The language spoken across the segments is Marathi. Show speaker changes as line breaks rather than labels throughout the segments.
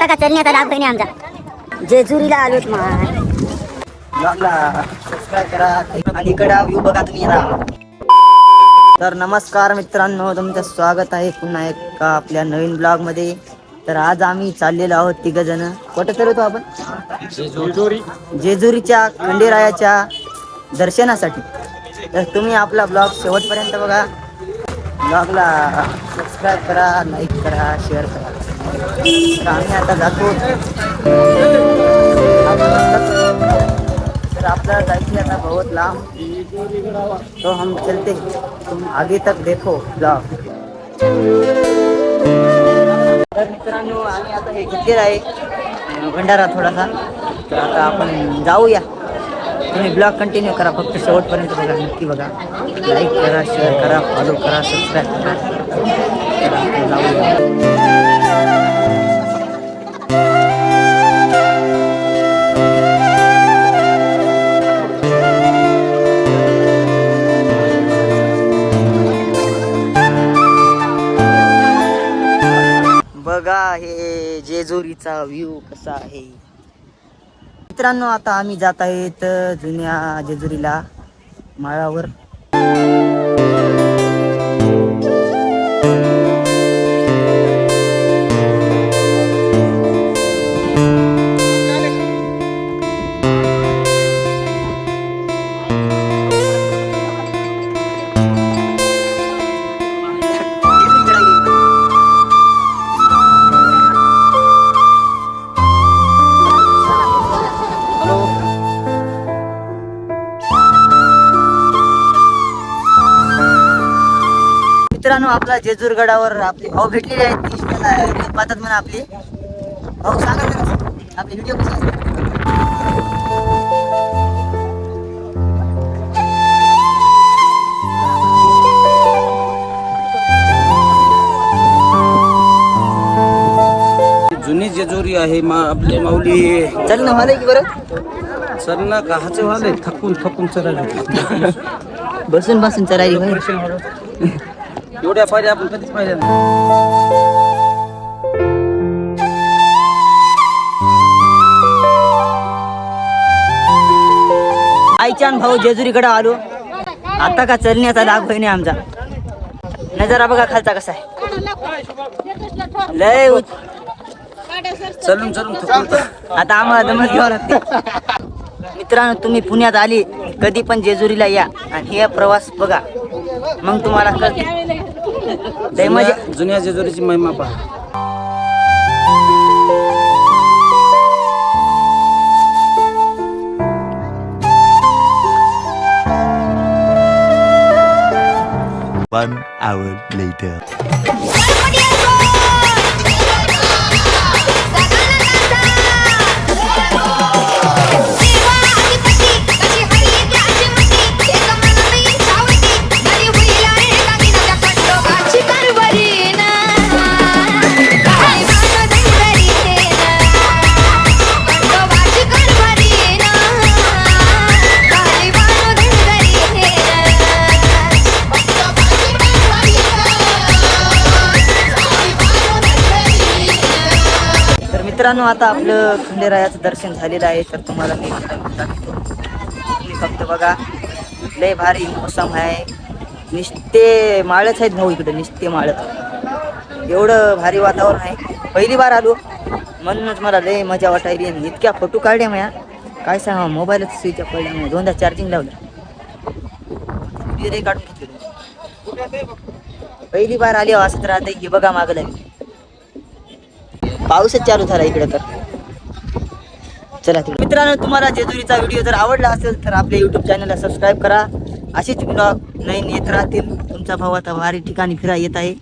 आता का चलण्याचा लाभ बहिणी आमचा. जेजुरीला आलोत
आता तर नमस्कार मित्रांनो तुमचं स्वागत आहे पुन्हा एका आपल्या नवीन ब्लॉगमध्ये तर आज आम्ही चाललेलो आहोत तिघ जण कुठे तर होतो आपण? जेजुरीच्या खंडेरायाच्या दर्शनासाठी. तर तुम्ही आपला ब्लॉग शेवटपर्यंत बघा. ब्लॉगला सबस्क्राईब करा लाईक करा शेअर करा. आम्ही आता जातो. तर आता बहुत लांब. तो हम चलते तुम आगे तक देखो ब्लॉग तर मित्रांनो, आम्ही आता हे घेतलेलं आहे. भंडारा थोडासा. तर आता आपण जाऊया. तुम्ही ब्लॉग कंटिन्यू करा. फक्त शेवटपर्यंत बघा. नक्की बघा. लाईक करा शेअर करा फॉलो करा सबस्क्राईब करा. जाऊया. बघा हे जेजुरीचा व्ह्यू कसा आहे. मित्रांनो आता आम्ही जात आहेत जुन्या जेजुरीला माळावर. मित्रांनो आपला जेजूर गडावर आपले भाऊ भेटलेले आहेत ती पाहतात म्हणा आपले. भाऊ सांगा आपले व्हिडिओ कसे
जुनी जेजुरी आहे मा आपले माऊली.
चल ना मला की बरं.
सर ना काहाचे वाले. थकून थकून चढाले
बसून बसून चलायली होय.
एवढ्या पाहिजे आपण कधीच पाहिजे नाही.
आईच्यान भाऊ जेजुरीकडे आलो. आता का चलण्याचा लाभ होईने आमचा. नजारा बघा खालचा कसा आहे. लय
चलून चलून
आता आम्हाला दमत घ्यावं लागते. मित्रांनो तुम्ही पुण्यात आली कधी पण जेजुरीला या आणि हे प्रवास बघा. मग तुम्हाला कळते. लय मजा
जुन्या- जुन्या जेजुरीची महिमा पहा
One hour later.
मित्रांनो आता आपलं खंडेरायाचं दर्शन झालेलं आहे तर तुम्हाला मी दाखवतो. तुम्ही फक्त बघा लय भारी मोसम आहे. निस्ते माळच आहेत भाऊ इकडे निस्ते माळत एवढं भारी वातावरण आहे. पहिली बार आलो म्हणूनच मला लय मजा वाटायली. आणि इतक्या फोटो काढल्या मया. काय सांगा मोबाईलच स्विच ऑफ पडल्या म्या दोनदा चार्जिंग लावलं. काढून घेतले पहिली बार आली असत असं तर हे बघा मागं लागली पाऊसच चालू झाला इकडे तर. चला तिकडे. मित्रांनो तुम्हाला जेजुरीचा व्हिडिओ जर आवडला असेल तर आपल्या युट्यूब चॅनलला सबस्क्राईब करा. असेच ब्लॉग नवीन येत राहतील. तुमचा भाऊ आता भारी ठिकाणी फिरा येत आहे.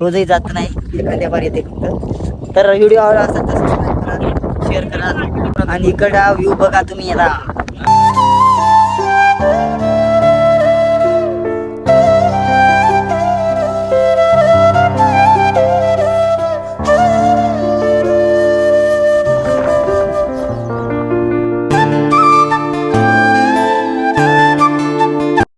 रोजही जात नाही. एखाद्या बार येते फक्त. तर व्हिडिओ आवडला असेल तर सबस्क्राईब करा शेअर करा. आणि इकडं व्ह्यू बघा तुम्ही याला.